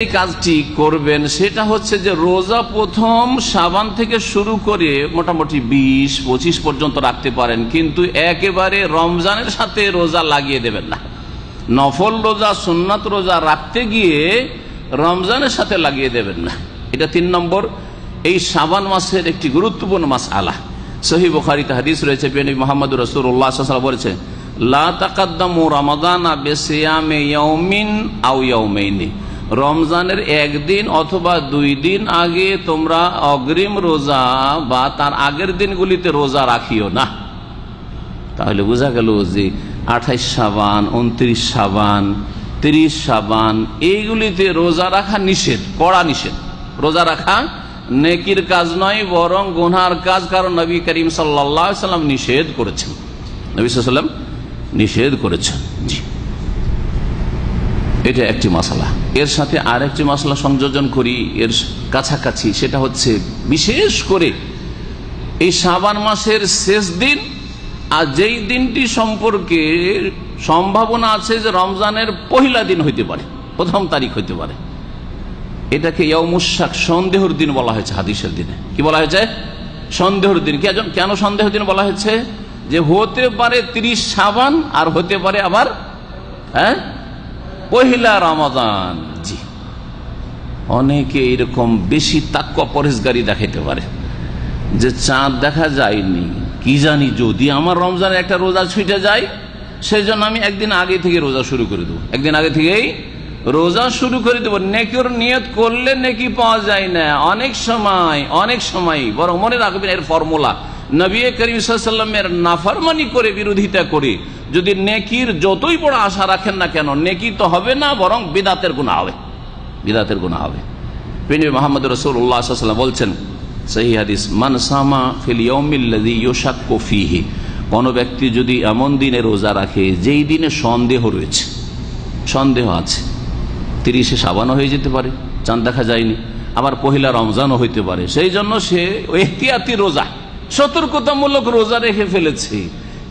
কাজটি করবেন, সেটা হচ্ছে যে রোজা প্রথম সাবান থেকে শুরু করে মোটামুটি বিশ, পঁচিশ পর্যন্ত রাখতে পারেন, কিন্তু একেবারে রমজানের সাথে রোজা লাগিয়ে দেবেন না। নফল রোজা, সুন্নাত রোজা রাখতে গিয়ে রমজানের সাথে লাগিয়ে দেবেন না। এটা তিন নম্বর। এই সাবান মাসের একটি গুরুত্বপূর্ণ মাস আলা সহি বখারিতে হাদিস রয়েছে পেনি মোহাম্মদ রসুল্লাহ বলেছে, লা তাকাদ্দামু রমাদানা বেসিয়ামে ইয়ৌমিন আউ ইয়ৌমেইনি রমজানের একদিন অথবা দুই দিন আগে তোমরা অগ্রিম রোজা বা তার আগের দিনগুলিতে রোজা রাখিও না। তাহলে বোঝা গেল যে আঠাইশ সাবান, উনত্রিশ সাবান, তিরিশ সাবান, এইগুলিতে রোজা রাখা নিষেধ, কড়া নিষেধ। রোজা রাখা নেকির কাজ নয়, বরং গুনহার কাজ, কারণ নবী করিম সাল্লাম নিষেধ করেছেন। নবী সাল্লাম নিষেধ করেছেন। জি। এটা একটি মশলা এর সাথে আর একটি মশলা সংযোজন করি, এর কাছাকাছি। সেটা হচ্ছে বিশেষ করে এই সাবান মাসের শেষ দিন আর যেই দিনটি সম্পর্কে সম্ভাবনা আছে যে রমজানের পহিলা দিন হইতে পারে, প্রথম তারিখ হইতে পারে। এটাকে ইয়মুসাক সন্দেহর দিন বলা হয়েছে হাদিসের দিনে। কি বলা হয়েছে? সন্দেহর দিন। কেন সন্দেহের দিন বলা হয়েছে? যে হতে পারে তিরিশ সাবান আর হতে পারে আবার হ্যাঁ? পহিলা রমাদান। জি। অনেকে এরকম বেশি তাক্ক পরেশগারি দেখাইতে পারে। যে চাঁদ দেখা যায়নি, কি জানি যদি আমার রমজানে একটা রোজা ছুটে যায় সেই জন্য আমি একদিন আগে থেকে রোজা শুরু করে দেবো। একদিন আগে থেকেই রোজা শুরু করে দেবো। নেকির নিয়ত করলে নেকি পাওয়া যায় না। অনেক সময় অনেক সময়, বরং মনে রাখবেন এর ফর্মুলা নবী করিমের নাফারমানি করে বিরোধিতা করে, যদি নেকির যতই বড় আশা রাখেন না কেন, নেকি তো হবে না, বরং বিদাতের গুণা হবে। বিদাতের গুণা হবে। মোহাম্মদ রসুল্লাহ বলছেন সেই হাদিস মানসামা ফিলিয়মিল্লাদি ইয়োশাক্কো ফিহি কোনো ব্যক্তি যদি এমন দিনে রোজা রাখে যেই দিনে সন্দেহ রয়েছে, সন্দেহ আছে। তিরিশে সাবানও হয়ে যেতে পারে, চাঁদ দেখা যায়নি। আবার পহিলা রমজানও হইতে পারে। সেই জন্য সে এহতিয়াতি রোজা। সতর্কতামূলক রোজা রেখে ফেলেছে।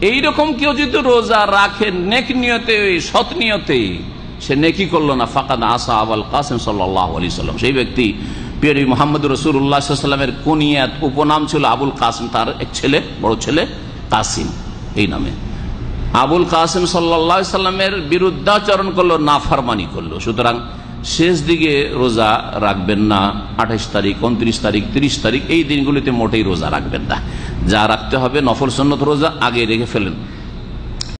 এইরকম কেউ যদি রোজা রাখে নেক নিয়তে, সৎ নিয়তে, সে নেকি করল না। ফাকাদ আসা আবাল কাসেম আলি সাল্লাম। সেই ব্যক্তি পিয়রি মোহাম্মদ রসুল্লাহামের কুনিয়াত উপনাম ছিল আবুল কাসিম, তার এক ছেলে, বড় ছেলে, কাসিম, এই নামে। আবুল কাসিম সাল্লা সাল্লামের বিরুদ্ধাচরণ করল, নাফারমানি করল। সুতরাং শেষ দিকে রোজা রাখবেন না আঠাইশ তারিখ, উনত্রিশ তারিখ, তিরিশ তারিখ, এই দিনগুলিতে মোটেই রোজা রাখবেন না। যা রাখতে হবে নফল সন্ন্যত রোজা আগে রেখে ফেলেন।